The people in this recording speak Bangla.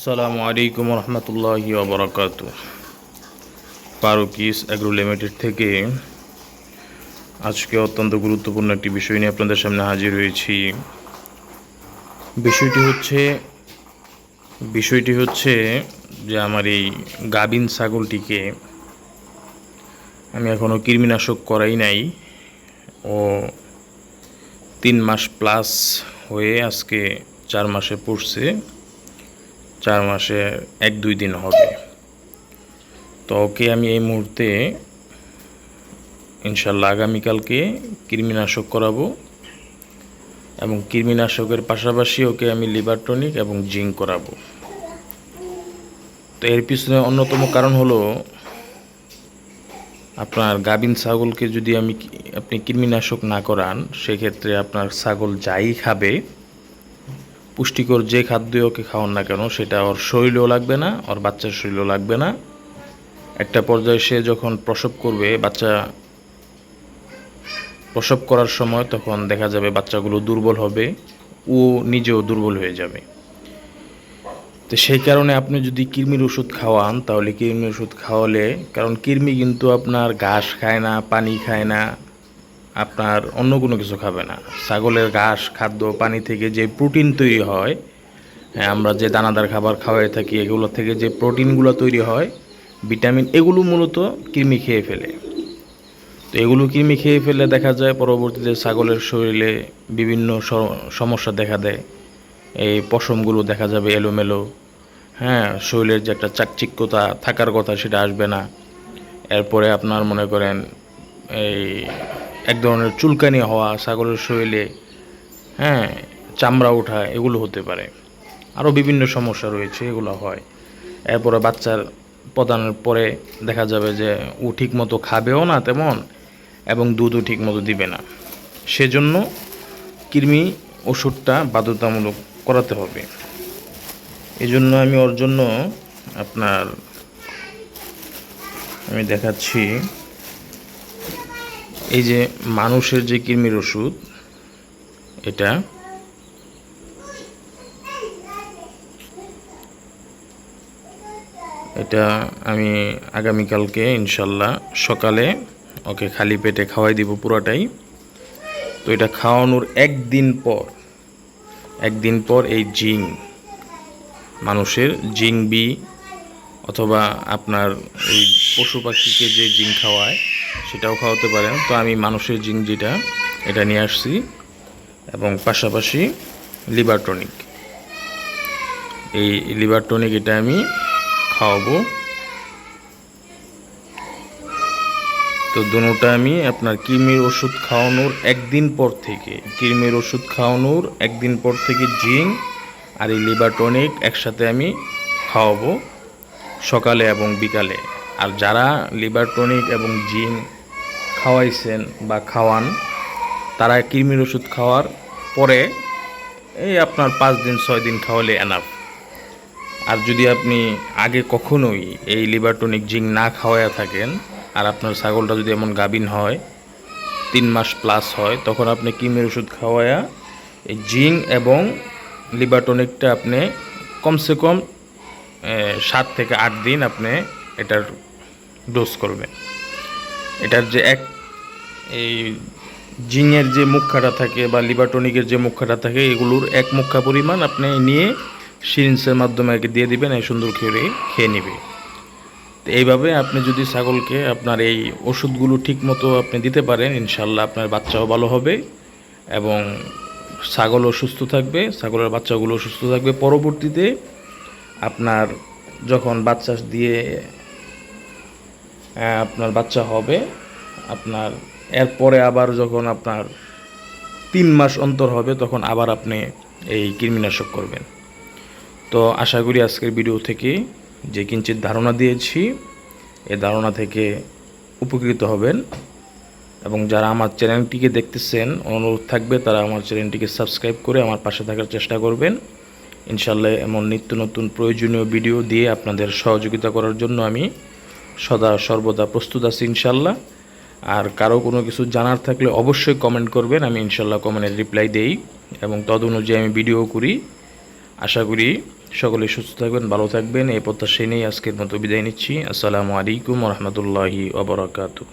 আসসালামু আলাইকুম রহমতুল্লাহি ওবরাকাত। পারুকিস অ্যাগ্রো লিমিটেড থেকে আজকে অত্যন্ত গুরুত্বপূর্ণ একটি বিষয় নিয়ে আপনাদের সামনে হাজির হয়েছি। বিষয়টি হচ্ছে বিষয়টি হচ্ছে যে আমার এই গাবিন ছাগলটিকে আমি এখনও কৃমিনাশক করাই নাই। ও তিন মাস প্লাস হয়ে আজকে চার মাসে পড়ছে চার মাসে এক, দুই দিন হবে। তো ওকে আমি এই মুহূর্তে ইনশাল্লাহ আগামীকালকে কৃমিনাশক করাবো এবং কৃমিনাশকের পাশাপাশি ওকে আমি লিভার টনিক এবং জিঙ্ক করাবো। তো এর পিছনে অন্যতম কারণ হলো আপনার গাবিন ছাগলকে যদি আমি আপনি কৃমিনাশক না করান, সেক্ষেত্রে আপনার ছাগল যাই খাবে পুষ্টিকর যে খাদ্য ওকে খাওয়ান না কেন, সেটা ওর শরীরেও লাগবে না, ওর বাচ্চার শরীরেও লাগবে না। একটা পর্যায়ে সে যখন প্রসব করবে, বাচ্চা প্রসব করার সময় তখন দেখা যাবে বাচ্চাগুলো দুর্বল হবে, ও নিজেও দুর্বল হয়ে যাবে। তো সেই কারণে আপনি যদি কৃমির ওষুধ খাওয়ান, তাহলে কৃমির ওষুধ খাওয়ালে, কারণ কৃমি কিন্তু আপনার ঘাস খায় না, পানি খায় না আপনার অন্য কোনো কিছু খাবে না। ছাগলের ঘাস খাদ্য পানি থেকে যে প্রোটিন তৈরি হয় হ্যাঁ, আমরা যে দানাদার খাবার খাওয়াই থাকি এগুলো থেকে যে প্রোটিনগুলো তৈরি হয় ভিটামিন এগুলো মূলত কৃমি খেয়ে ফেলে। তো এগুলো কৃমি খেয়ে ফেলে দেখা যায় পরবর্তীতে ছাগলের শরীরে বিভিন্ন সমস্যা দেখা দেয়। এই পশমগুলো দেখা যাবে এলোমেলো। হ্যাঁ শরীরের যে একটা চাকচিক্যতা থাকার কথা সেটা আসবে না। এরপরে আপনার মনে করেন এই এক ধরনের চুলকানি হওয়া, ছাগলের শরীরে হ্যাঁ চামড়া ওঠা, এগুলো হতে পারে। আরও বিভিন্ন সমস্যা রয়েছে, এগুলো হয়। এরপরে বাচ্চার প্রদানের পরে দেখা যাবে যে ও ঠিক মতো খাবেও না তেমন এবং দুধও ঠিক মতো দিবে না। সেজন্য কৃমি ওষুধটা বাধ্যতামূলক করাতে হবে। এই জন্য আমি ওর জন্য আপনার আমি দেখাচ্ছি। এই যে মানুষের যে কৃমির ওষুধ, এটা এটা আমি আগামীকালকে, ইনশাল্লাহ, সকালে ওকে খালি পেটে খাওয়াই দিব পুরোটাই। তো এটা খাওয়ানোর একদিন পর একদিন পর এই জিং মানুষের জিং বি অথবা আপনার এই পশু পাখিকে যে জিং খাওয়ায় সেটাও খাওয়াতে পারেন। তো আমি মানুষের জিং যেটা এটা নিয়ে আসছি এবং পাশাপাশি লিভার টনিক। এই লিভার টনিক এটা আমি খাওয়াবো। তো দুটোটা আমি আপনার কৃমির ওষুধ খাওয়ানোর একদিন পর থেকে, কৃমির ওষুধ খাওয়ানোর একদিন পর থেকে জিং আর এই লিভার টনিক একসাথে আমি খাওয়াবো সকালে এবং বিকালে। আর যারা লিভার টনিক এবং জিং খাওয়াইছেন বা খাওয়ান, তারা কৃমির ওষুধ খাওয়ার পরে এই আপনার পাঁচ দিন, ছয় দিন খাওয়ালে এনাফ আর যদি আপনি আগে কখনোই এই লিভার টনিক জিঙ্ক না খাওয়ায়া থাকেন, আর আপনার ছাগলটা যদি এমন গাভিন হয়, তিন মাস প্লাস হয়, তখন আপনি কিমের ওষুধ খাওয়ায়া এই জিঙ্ক এবং লিভার টনিকটা আপনি কমসে কম সাত থেকে আট দিন আপনি এটার ডোজ করবেন এটার যে এক এই জিঙের যে মুখাটা থাকে বা লিভার টনিকের যে মুখাটা থাকে, এগুলোর এক মুখা পরিমাণ আপনি নিয়ে সিরিঞ্জের মাধ্যমে একে দিয়ে দিবেন, এই সুন্দর করে খেয়ে নেবে। তো এইভাবে আপনি যদি ছাগলকে আপনার এই ওষুধগুলো ঠিক মতো আপনি দিতে পারেন ইনশাল্লাহ আপনার বাচ্চাও ভালো হবে এবং ছাগলও সুস্থ থাকবে, ছাগলের বাচ্চাগুলো সুস্থ থাকবে। পরবর্তীতে আপনার যখন বাচ্চা দিয়ে আপনার বাচ্চা হবে, আপনার এরপরে আবার যখন আপনার তিন মাস অন্তর হবে, তখন আবার আপনি এই কৃমিনাশক করবেন। তো আশা করি আজকের ভিডিও থেকে যে কিঞ্চিত ধারণা দিয়েছি, এ ধারণা থেকে উপকৃত হবেন। এবং যারা আমার চ্যানেলটিকে দেখতেছেন, অনুরোধ থাকবে তারা আমার চ্যানেলটিকে সাবস্ক্রাইব করে আমার পাশে থাকার চেষ্টা করবেন। ইনশাল্লাহ এমন নিত্য নতুন প্রয়োজনীয় ভিডিও দিয়ে আপনাদের সহযোগিতা করার জন্য আমি সদা সর্বদা প্রস্তুত আছি ইনশাল্লাহ। আর কারও কোনো কিছু জানার থাকলে অবশ্যই কমেন্ট করবেন, আমি ইনশাল্লাহ কমেন্টের রিপ্লাই দেই এবং তদ অনুযায়ী আমি ভিডিও করি। আশা করি সকলে সুস্থ থাকবেন, ভালো থাকবেন, এই প্রত্যাশায় নিয়েই আজকের মতো বিদায় নিচ্ছি। আসসালামু আলাইকুম রহমতুল্লাহি ওবরাকাতু